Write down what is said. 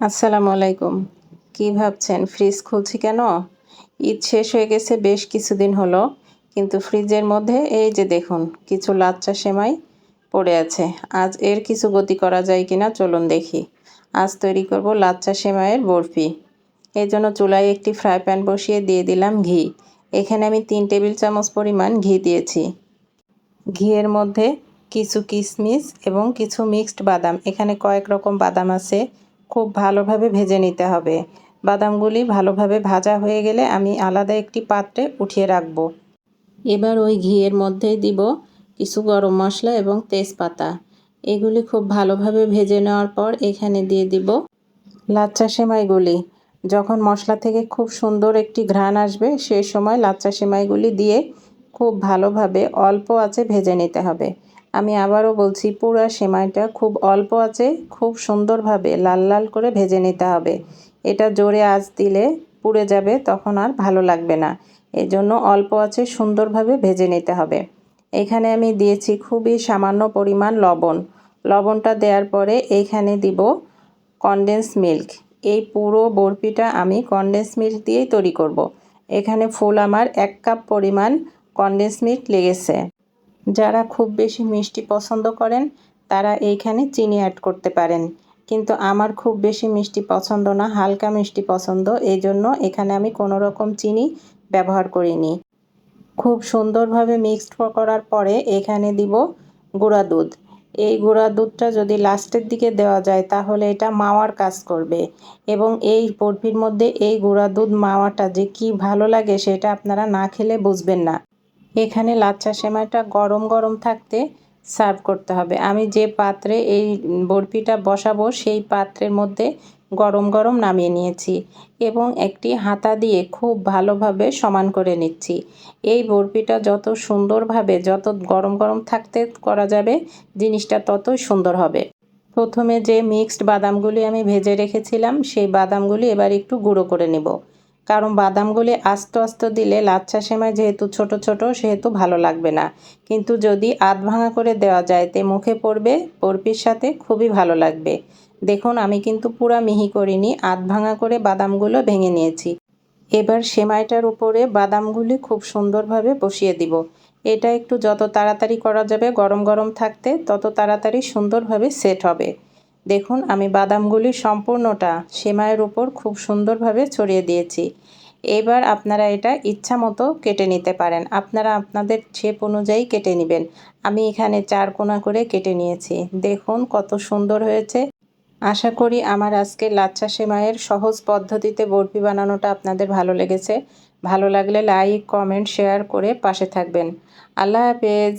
আসসালামু আলাইকুম। কি ভাবছেন? ফ্রিজ খুলছি কেন? ঈদ শেষ হয়ে গেছে, বেশ কিছুদিন হলো। কিন্তু ফ্রিজের মধ্যে এই যে দেখুন, কিছু লাচ্চা সেমাই পড়ে আছে। আজ এর কিছু গতি করা যায় কিনা চলুন দেখি। আজ তৈরি করব লাচ্চা সেমাইয়ের বরফি। এই জন্য চুলায় একটি ফ্রাই প্যান বসিয়ে দিয়ে দিলাম ঘি। এখানে আমি তিন টেবিল চামচ পরিমাণ ঘি দিয়েছি। ঘিয়ের মধ্যে কিছু কিশমিশ এবং কিছু মিক্সড বাদাম। এখানে কয়েক রকম বাদাম আছে। খুব ভালোভাবে ভেজে নিতে হবে। বাদামগুলি ভালোভাবে ভাজা হয়ে গেলে আমি আলাদা একটি পাত্রে উঠিয়ে রাখব। এবার ওই ঘিয়ের মধ্যে দিব কিছু গরম মশলা এবং তেজপাতা। এগুলি খুব ভালোভাবে ভেজে নেওয়ার পর এখানে দিয়ে দিব লাচ্চা সেমাইগুলি। যখন মশলা থেকে খুব সুন্দর একটি ঘ্রাণ আসবে সেই সময় লাচ্চা সেমাইগুলি দিয়ে খুব ভালোভাবে অল্প আছে ভেজে নিতে হবে। আমি আবারও বলছি, পুরো সেমাইটা খুব অল্প আছে, খুব সুন্দরভাবে লাল লাল করে ভেজে নিতে হবে। এটা জোরে আঁচ দিলে পুড়ে যাবে, তখন আর ভালো লাগবে না। এজন্য অল্প আছে, সুন্দরভাবে ভেজে নিতে হবে। এখানে আমি দিয়েছি খুবই সামান্য পরিমাণ লবণ। লবণটা দেওয়ার পরে এইখানে দিব কনডেন্স মিল্ক এই পুরো বরফিটা আমি কনডেন্স মিল্ক দিয়েই তৈরি করব। এখানে ফুল আমার এক কাপ পরিমাণ কনডেন্স মিল্ক লেগেছে। যারা খুব বেশি মিষ্টি পছন্দ করেন, তারা এইখানে চিনি অ্যাড করতে পারেন। কিন্তু আমার খুব বেশি মিষ্টি পছন্দ না, হালকা মিষ্টি পছন্দ। এই জন্য এখানে আমি কোনো রকম চিনি ব্যবহার করিনি। খুব সুন্দরভাবে মিক্সড করার পরে এখানে দিব গুঁড়া দুধ। এই গুঁড়া দুধটা যদি লাস্টের দিকে দেওয়া যায়, তাহলে এটা মাওয়ার কাজ করবে। এবং এই বরফির মধ্যে এই গুঁড়া দুধ মাওয়াটা যে কি ভালো লাগে, সেটা আপনারা না খেলে বুঝবেন না। এখানে লাচ্চা সেমাইটা গরম গরম থাকতে সার্ভ করতে হবে। আমি যে পাত্রে এই বরফিটা বসাবো, সেই পাত্রের মধ্যে গরম গরম নামিয়ে নিয়েছি এবং একটি হাতা দিয়ে খুব ভালোভাবে সমান করে নিচ্ছি। এই বরফিটা যত সুন্দরভাবে, যত গরম গরম থাকতে করা যাবে, জিনিসটা ততই সুন্দর হবে। প্রথমে যে মিক্সড বাদামগুলি আমি ভেজে রেখেছিলাম, সেই বাদামগুলি এবার একটু গুঁড়ো করে নেব। কারণ বাদামগুলি আস্ত আস্ত দিলে লাচ্ছা সেমাই যেহেতু ছোট ছোট, সেহেতু ভালো লাগবে না। কিন্তু যদি আধ ভাঙা করে দেওয়া যায়, তে মুখে পড়বে, বরফির সাথে খুবই ভালো লাগবে। দেখুন, আমি কিন্তু পুরা মিহি করিনি, আধ ভাঙা করে বাদামগুলো ভেঙে নিয়েছি। এবার সেমাইটার উপরে বাদামগুলি খুব সুন্দরভাবে বসিয়ে দিব। এটা একটু যত তাড়াতাড়ি করা যাবে, গরম গরম থাকতে তত তাড়াতাড়ি সুন্দরভাবে সেট হবে। দেখুন, আমি বাদামগুলি সম্পূর্ণটা সেমাইয়ের উপর খুব সুন্দরভাবে ছড়িয়ে দিয়েছি। এবার আপনারা এটা ইচ্ছা মতো কেটে নিতে পারেন। আপনারা আপনাদের ছেপ অনুযায়ী কেটে নেবেন। আমি এখানে চার কোনা করে কেটে নিয়েছি। দেখুন, কত সুন্দর হয়েছে। আশা করি আমার আজকে লাচ্ছা সেমাইয়ের সহজ পদ্ধতিতে বরফি বানানোটা আপনাদের ভালো লেগেছে। ভালো লাগলে লাইক কমেন্ট শেয়ার করে পাশে থাকবেন। আল্লাহ হাফেজ।